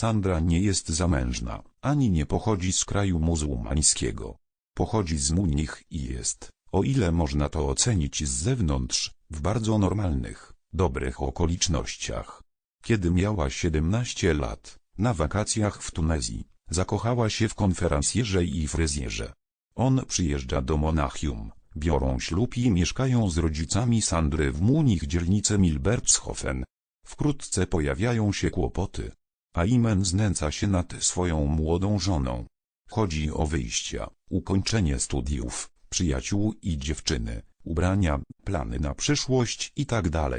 Sandra nie jest zamężna, ani nie pochodzi z kraju muzułmańskiego. Pochodzi z Munich i jest, o ile można to ocenić z zewnątrz, w bardzo normalnych, dobrych okolicznościach. Kiedy miała 17 lat, na wakacjach w Tunezji, zakochała się w konferencjerze i fryzjerze. On przyjeżdża do Monachium, biorą ślub i mieszkają z rodzicami Sandry w Munich dzielnicy Milbertshofen. Wkrótce pojawiają się kłopoty. Aimen znęca się nad swoją młodą żoną. Chodzi o wyjścia, ukończenie studiów, przyjaciół i dziewczyny, ubrania, plany na przyszłość itd.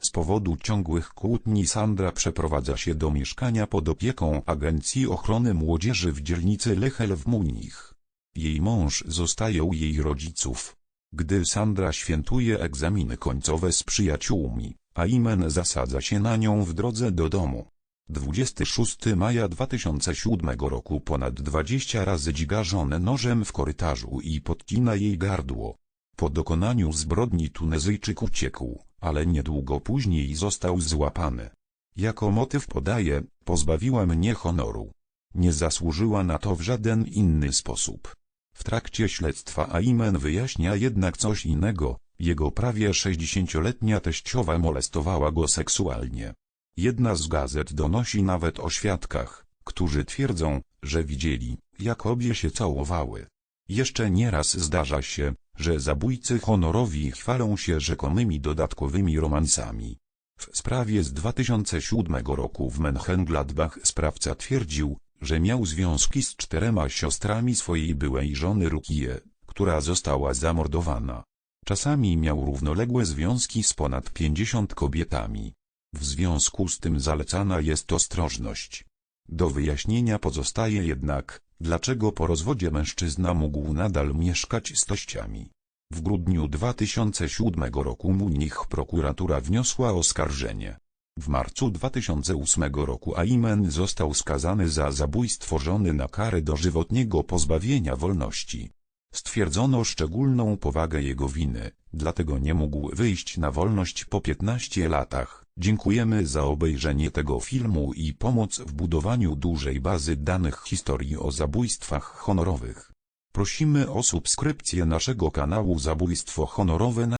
Z powodu ciągłych kłótni Sandra przeprowadza się do mieszkania pod opieką Agencji Ochrony Młodzieży w dzielnicy Lechel w Munich. Jej mąż zostaje u jej rodziców. Gdy Sandra świętuje egzaminy końcowe z przyjaciółmi, Aimen zasadza się na nią w drodze do domu. 26 maja 2007 roku ponad 20 razy dźga żonę nożem w korytarzu i podcina jej gardło. Po dokonaniu zbrodni Tunezyjczyk uciekł, ale niedługo później został złapany. Jako motyw podaje, pozbawiła mnie honoru. Nie zasłużyła na to w żaden inny sposób. W trakcie śledztwa Aimen wyjaśnia jednak coś innego, jego prawie 60-letnia teściowa molestowała go seksualnie. Jedna z gazet donosi nawet o świadkach, którzy twierdzą, że widzieli, jak obie się całowały. Jeszcze nieraz zdarza się, że zabójcy honorowi chwalą się rzekomymi dodatkowymi romansami. W sprawie z 2007 roku w Mönchengladbach sprawca twierdził, że miał związki z czterema siostrami swojej byłej żony Rukie, która została zamordowana. Czasami miał równoległe związki z ponad 50 kobietami. W związku z tym zalecana jest ostrożność. Do wyjaśnienia pozostaje jednak, dlaczego po rozwodzie mężczyzna mógł nadal mieszkać z tościami. W grudniu 2007 roku Munich prokuratura wniosła oskarżenie. W marcu 2008 roku Aimen został skazany za zabójstwo żony na karę dożywotniego pozbawienia wolności. Stwierdzono szczególną powagę jego winy, dlatego nie mógł wyjść na wolność po 15 latach. Dziękujemy za obejrzenie tego filmu i pomoc w budowaniu dużej bazy danych historii o zabójstwach honorowych. Prosimy o subskrypcję naszego kanału Zabójstwo Honorowe na